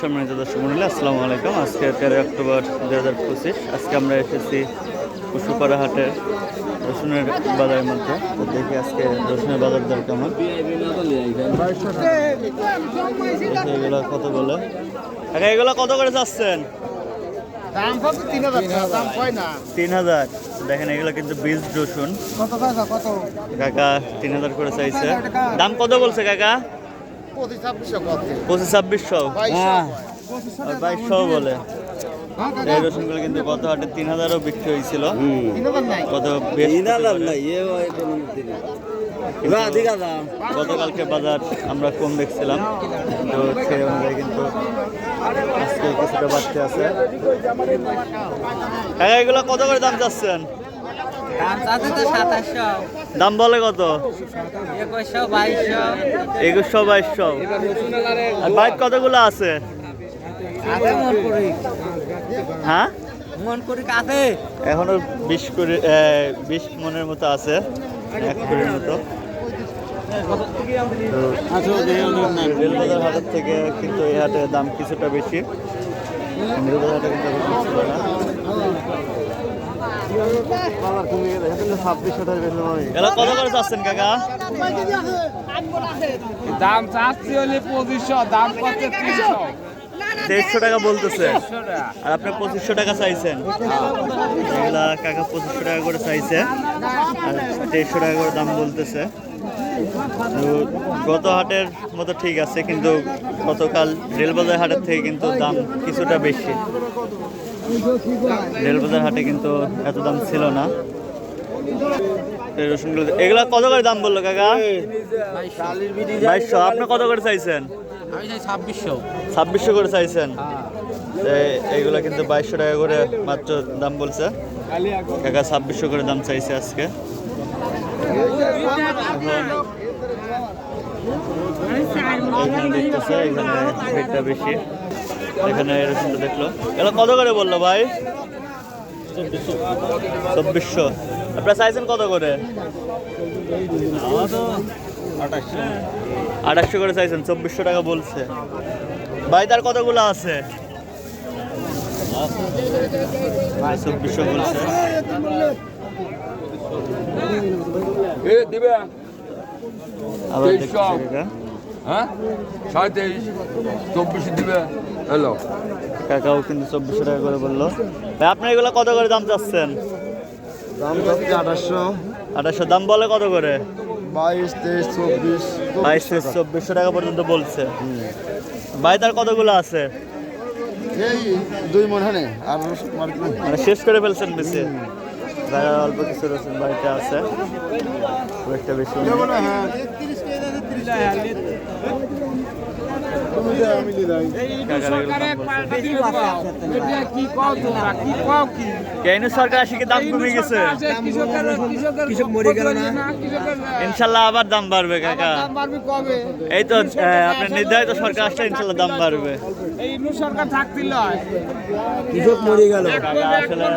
সম্মানিত দর্শক মন্ডলী আসসালামু আলাইকুম। আজকে তেরো অক্টোবর দু হাজার পঁচিশ আজকে আমরা এসেছি পশুপাড়া হাটের রসুনের বাজারের মধ্যে। তো দেখি আজকে রসুনের বাজার দর কেমন। এগুলো কত বলে। এগুলো কত করে চাচ্ছেন তিন হাজার দেখেন এগুলো কিন্তু বীজ রসুন। কত কাকা তিন হাজার করে চাইছে। দাম কত বলছে কাকা? পঁচিশ ছাব্বিশশো ছাব্বিশশো বাইশশো। বলে। এই রসুনগুলো কিন্তু গত হাটে তিন হাজারও বিক্রি হয়েছিল। গত গতকালকে বাজার আমরা কম দেখছিলাম। তো সেই অনুযায়ী কিন্তু আজকে কিছুটা বাড়তে আছে। এগুলো কত করে দাম চাচ্ছেন? দাম বলে কত? একুশশো বাইশশো। আর বাইক কতগুলো আছে? হ্যাঁ? এখনও বিশ করে বিশ মনের মতো আছে এক কুড়ির মতো। রেলবাজার হাটের থেকে কিন্তু এই হাটে দাম কিছুটা বেশি। রেলবাজার হাটে কিন্তু দাম চাচ্ছি হলে পঁচিশশো দাম করছে তিনশো। তেইশশো টাকা বলতেছে। আর আপনি পঁচিশশো টাকা চাইছেন। এগুলা কাকা পঁচিশশো টাকা করে চাইছে। আর তেইশশো টাকা করে দাম বলতেছে। গত হাটের মতো ঠিক আছে কিন্তু গতকাল রেলবাজার হাটের থেকে কিন্তু দাম কিছুটা বেশি। রেলবাজার হাটে কিন্তু এত দাম ছিল না। রসুনগুলো এগুলা কত করে দাম বলল কাকা? বাইশশো। আপনি কত করে চাইছেন? ছাব্বিশশো করে চাইছেন। এই- এইগুলো কিন্তু বাইশশো টাকা করে মাত্র দাম বলছে। কাকা ছাব্বিশশো করে দাম চাইছে আজকে। দেখতেছে, এখানে রেটটা বেশি। এখানে এরকমটা দেখল। এগুলো কত করে বলল ভাই? চব্বিশশো। আপনারা চাইছেন কত করে? আঠাশশো করে চাইছেন চব্বিশশো টাকা বলছে। ভাই তার কতগুলো আছে? চব্বিশশো বলছে। আবার। হ্যাঁ? সাড়ে তেইশ চব্বিশ দিবে হ্যালো। কাকাও কিন্তু চব্বিশশো টাকা করে বলল। ভাই আপনি এগুলো কত করে দাম চাচ্ছেন? দাম যাচ্ছে আঠাশশো। আঠাশশো। দাম বলে কত করে? বাইশ তেইশ চব্বিশ বাইশ থেকে চব্বিশশো টাকা। পর্যন্ত বলছে। ভাই তার কতগুলো আছে? এই দুই মন হানে আর মানে শেষ করে ফেলছেন বেশি। অল্প কিছু রসুন বাড়িতে আছে। খুব একটা বেশি কেন সরকার আসি দাম কমে গেছে? কৃষকের কৃষকের কৃষক মরে গেল না? ইনশাল্লাহ আবার দাম বাড়বে কাকা। দাম বাড়বে কবে? এই তো আপনার নির্ধারিত সরকার আসলে ইনশাল্লাহ দাম বাড়বে। সরকার থাকছিল কৃষক মরে গেল।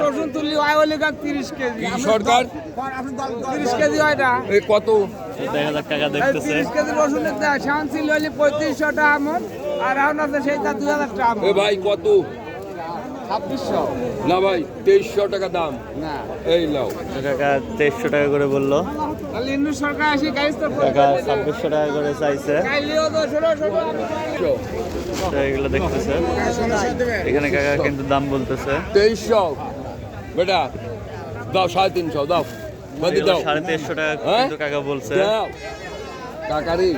রসুন তুলি হয় হলে তিরিশ কেজি। সরকার? তিরিশ কেজি হয় না। কত? দেখা যাক টাকা দেখতেছে। কেজি ছিল টাকা আর এখন আছে সেইটা দুই হাজার টাকা এ ভাই কত? ছাব্বিশশো। না ভাই তেইশশো টাকা দাম। না। এই লাও কাকা তেইশশো টাকা করে বলল। তাহলে ইন্দু সরকার আসি গাইজ তো কাকা ছাব্বিশশো টাকা করে চাইছে। তো এগুলো দেখতেছে। এখানে কাকা কিন্তু দাম বলতেছে। তেইশশো। বেটা দাও সাড়ে তিনশো দাও বাদি এগুলো দাও। সাড়ে তেইশশো টাকা হ্যাঁ? কিন্তু কাকা বলছে। দাও। কাকারি।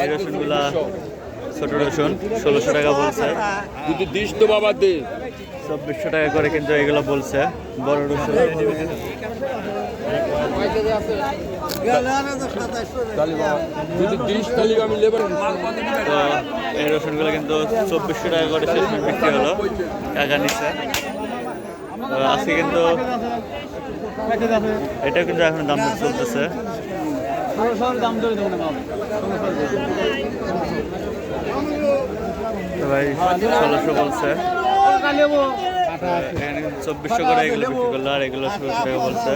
এই রসুনগুলা ছোট রসুন ষোলোশো টাকা বলছে। যদি দিস তো বাবা দে। চব্বিশশো টাকা করে কিন্তু এগুলো বলছে। বড় রসুন। এই রসুনগুলো কিন্তু চব্বিশশো টাকা করে শেষ বিক্রি হলো। কাকা নিচ্ছে আজকে কিন্তু এটা কিন্তু এখন দাম চলতেছে। ভাই, ষোলোশো বলছে। চব্বিশশো করে এগুলো বিক্রি করল আর এগুলো ষোলোশো টাকা বলছে।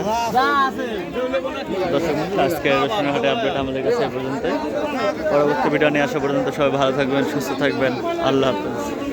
দর্শক আজকে রসুনের হাটে আপডেট আমাদের কাছে এই পর্যন্ত পরবর্তী ভিডিও নিয়ে আসা পর্যন্ত সবাই ভালো থাকবেন সুস্থ থাকবেন। আল্লাহ হাফেজ।